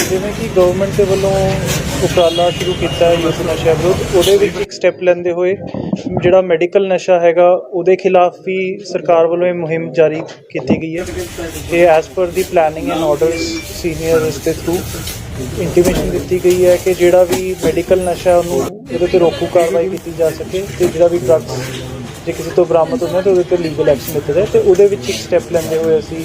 ਜਿਵੇਂ ਕਿ ਗਵਰਨਮੈਂਟ ਦੇ ਵੱਲੋਂ ਉਪਰਾਲਾ ਸ਼ੁਰੂ ਕੀਤਾ ਹੈ ਯੂਥ ਨਸ਼ਾ ਵਿਰੁੱਧ, ਉਹਦੇ ਵਿੱਚ ਇੱਕ ਸਟੈਪ ਲੈਂਦੇ ਹੋਏ ਜਿਹੜਾ ਮੈਡੀਕਲ ਨਸ਼ਾ ਹੈਗਾ, ਉਹਦੇ ਖਿਲਾਫ ਵੀ ਸਰਕਾਰ ਵੱਲੋਂ ਇਹ ਮੁਹਿੰਮ ਜਾਰੀ ਕੀਤੀ ਗਈ ਹੈ। ਇਹ as per the planning and orders seniors ਦੇ ਥਰੂ ਇੰਟੀਮੇਸ਼ਨ ਦਿੱਤੀ ਗਈ ਹੈ ਕਿ ਜਿਹੜਾ ਵੀ ਮੈਡੀਕਲ ਨਸ਼ਾ ਉਹਨੂੰ ਉਹਦੇ ਤੇ ਰੋਕੂ ਕਾਰਵਾਈ ਕੀਤੀ ਜਾ ਸਕੇ ਤੇ ਜਿਹੜਾ ਵੀ ਡਰੱਗਸ ਜੇ ਕਿਸੇ ਤੋਂ ਬਰਾਮਦ ਹੁੰਦਾ ਤਾਂ ਉਹਦੇ ਤੇ ਲੀਗਲ ਐਕਸ਼ਨ ਲਿੱਤਾ ਜਾਏ ਤੇ ਉਹਦੇ ਵਿੱਚ ਇੱਕ ਸਟੈਪ ਲੈਂਦੇ ਹੋਏ ਅਸੀਂ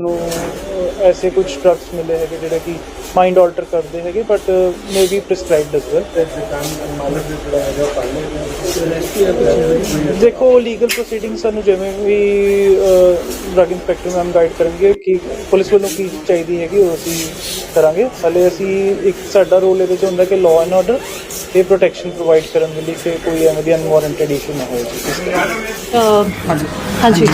ਸਾਨੂੰ ਐਸੇ ਕੁਝ ਡਰੱਗਸ ਮਿਲੇ ਹੈਗੇ ਜਿਹੜੇ ਕਿ ਮਾਈਂਡ ਆਲਟਰ ਕਰਦੇ ਹੈਗੇ but may be prescribed as well ਦੇਖੋ ਲੀਗਲ ਪ੍ਰੋਸੀਡਿੰਗ ਸਾਨੂੰ ਜਿਵੇਂ ਵੀ ਡਰੱਗ ਇੰਸਪੈਕਟਰ ਮੈਮ ਗਾਈਡ ਕਰਨਗੇ ਕਿ ਪੁਲਿਸ ਵੱਲੋਂ ਕੀ ਚਾਹੀਦੀ ਹੈਗੀ ਉਹ ਅਸੀਂ ਕਰਾਂਗੇ। ਹਲੇ ਅਸੀਂ ਇੱਕ ਸਾਡਾ ਰੋਲ ਇਹਦੇ ਚ ਹੁੰਦਾ ਕਿ ਲਾਅ ਐਂਡ ਆਰਡਰ ਤੇ ਪ੍ਰੋਟੈਕਸ਼ਨ ਪ੍ਰੋਵਾਈਡ ਕਰਨ ਦੇ ਲਈ ਕਿ ਕੋਈ ਐਵੇਂ ਦੀ ਅਨਵਾਰੰਟਡ ਇਸ਼ੂ ਨਾ ਹੋਵੇ। ਅਹ ਹਾਂਜੀ।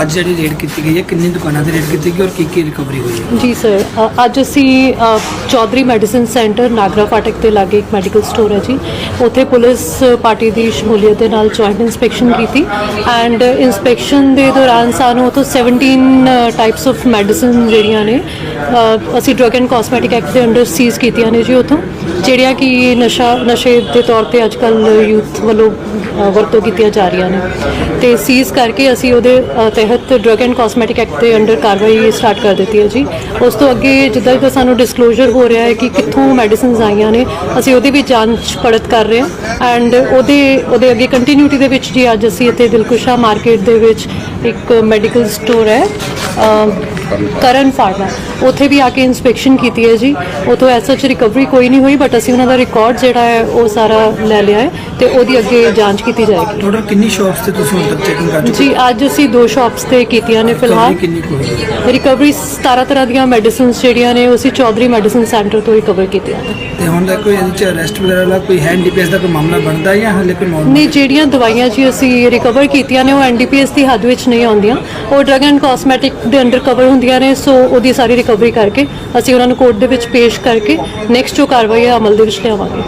ਅੱਜ ਜਿਹੜੀ ਰੇਡ ਕੀਤੀ ਗਈ ਹੈ ਕਿੰਨੀ ਦੁਕਾਨਾਂ ਤੇ ਰੇਡ ਕੀਤੀ ਗਈ ਔਰ ਕੀ ਕੀ ਰਿਕਵਰੀ ਹੋਈ ਹੈ? ਜੀ ਸਰ ਅ, ਅੱਜ ਅਸੀਂ ਅ, ਚੌਧਰੀ ਮੈਡੀਸਿਨ ਸੈਂਟਰ ਨਾਗਰਾ ਫਾਟਕ ਦੇ ਲਾਗੇ ਇੱਕ ਮੈਡੀਕਲ ਸਟੋਰ ਹੈ ਜੀ। ਉੱਥੇ ਪੁਲਿਸ ਪਾਰਟੀ ਦੀ ਸ਼ਮੂਲੀਅਤ ਦੇ ਨਾਲ ਜੁਆਇੰਟ ਇਨਸਪੈਕਸ਼ਨ ਕੀਤੀ ਐਂਡ ਇਨਸਪੈਕਸ਼ਨ ਦੇ ਦੌਰਾਨ ਸਾਨੂੰ ਉੱਥੋਂ 17 ਟਾਈਪਸ ਆਫ ਮੈਡੀਸਿਨ ਜਿਹੜੀਆਂ ਨੇ ਅ, ਅਸੀਂ ਡਰਗ ਐਂਡ ਕਾਸਮੈਟਿਕ ਐਕਟ ਦੇ ਅੰਡਰ ਸੀਜ਼ ਕੀਤੀਆਂ ਨੇ ਜੀ ਉੱਥੋਂ। ਜਿਹੜੀਆਂ ਕਿ ਨਸ਼ਾ ਨਸ਼ੇ ਦੇ ਤੌਰ ਤੇ ਅੱਜ ਕੱਲ ਯੂਥ ਵੱਲੋਂ ਵਰਤੋਂ ਕੀਤੀਆਂ ਜਾ ਰਹੀਆਂ ਨੇ। ਤੇ ਸੀਜ਼ ਕਰਕੇ ਅਸੀਂ ਉਹਦੇ ਤਹਿਤ ਡਰਗ ਐਂਡ ਕਾਸਮੈਟਿਕ ਐਕਟ ਦੇ ਅੰਡਰ ਕਾਰਵਾਈ ਸਟਾਰਟ ਕਰ ਦਿੱਤੀ ਹੈ ਜੀ। ਉਸ ਤੋਂ ਅੱਗੇ ਜਿੱਦਾਂ ਜਿੱਦਾਂ ਸਾਨੂੰ ਡਿਸਕਲੋਜ਼ਰ ਹੋ ਰਿਹਾ ਹੈ ਕਿ ਕਿੱਥੋਂ ਮੈਡੀਸਿਨਸ ਆਈਆਂ ਨੇ, ਅਸੀਂ ਉਹਦੀ ਵੀ ਜਾਂਚ ਪੜਤ ਕਰ ਰਹੇ ਹਾਂ। ਐਂਡ ਉਹਦੇ ਉਹਦੇ ਅੱਗੇ ਕੰਟੀਨਿਊਟੀ ਦੇ ਵਿੱਚ ਜੀ ਅੱਜ ਅਸੀਂ ਇੱਥੇ ਦਿਲਕੁਸ਼ਾ ਮਾਰਕੀਟ ਦੇ ਵਿੱਚ ਇੱਕ ਮੈਡੀਕਲ ਸਟੋਰ ਹੈ ਕਰਨ ਫਾਰਮਾ। ਉੱਥੇ ਵੀ ਆ ਕੇ ਇਨਸਪੈਕਸ਼ਨ ਕੀਤੀ ਹੈ ਜੀ। ਉਥੋਂ ਐਸਾ ਚ ਰਿਕਵਰੀ ਕੋਈ ਨਹੀਂ ਹੋਈ ਬਟ ਅਸੀਂ ਉਹਨਾਂ ਦਾ ਰਿਕਾਰਡ ਜਿਹੜਾ ਹੈ ਉਹ ਸਾਰਾ ਲੈ ਲਿਆ ਹੈ ਤੇ ਉਹਦੀ ਅੱਗੇ ਜਾਂਚ ਕੀਤੀ ਜਾਏਗੀ। ਟੋਟਲ ਕਿੰਨੀ ਸ਼ਾਪਸ ਤੇ ਤੁਸੀਂ ਹੁਣ ਤੱਕ ਚੈਕਿੰਗ ਕਰ ਚੁੱਕੇ ਜੀ ਅੱਜ ਅਸੀਂ ਦੋ ਸ਼ਾਪਸ ਤੇ ਕੀਤੀਆਂ ਨੇ ਫਿਲਹਾਲ। ਕਿੰਨੀ ਕੁ ਹੋਈ ਹੈ? ਰਿਕਵਰੀ 17 ਤਰ੍ਹਾਂ ਦੀਆਂ ਮੈਡੀਸਿਨਸ ਜਿਹੜੀਆਂ ਨੇ ਉਹ ਅਸੀਂ ਚੌਧਰੀ ਮੈਡੀਸਿਨ ਸੈਂਟਰ ਤੋਂ ਰਿਕਵਰ ਕੀਤੀਆਂ ਨੇ। ਤੇ ਹੁਣ ਤੱਕ ਕੋਈ ਇਹਦੇ ਚ ਅਰੈਸਟ ਵਗੈਰਾ ਦਾ ਕੋਈ ਹੈ ਡੀਪੀਐਸ ਦਾ ਕੋਈ ਮਾਮਲਾ ਬਣਦਾ ਜਾਂ ਹਾਲੇ ਕੋਈ ਮਾਮਲਾ ਨਹੀਂ ਜਿਹੜੀਆਂ ਦਵਾਈਆਂ ਜੀ ਅਸੀਂ ਰਿਕਵਰ ਕੀਤੀਆਂ ਨੇ ਉਹ ਐਨਡੀਪੀਐਸ ਦੀ ਹੱਦ ਵਿੱਚ ਨਹੀਂ ਆਉਂਦੀਆਂ। ਉਹ ਡਰਗ ਐਂਡ ਕਾਸਮੈਟਿਕ ਦੇ ਅੰਡਰ ਕਵਰ ਹੁੰਦੀਆਂ ਨੇ ਸੋ ਉਹਦੀ ਸਾਰੀ ਰਿਕਵਰੀ ਕਰਕੇ ਅਸੀਂ ਉਹਨਾਂ ਨੂੰ ਕੋਰਟ ਦੇ ਵਿੱਚ ਪੇਸ਼ ਕਰਕੇ ਨੈਕਸਟ ਜੋ ਕਾਰਵਾਈ ਹੈ ਅਮਲ ਦੇ ਵਿੱਚ ਲਿਆਵਾਂਗੇ।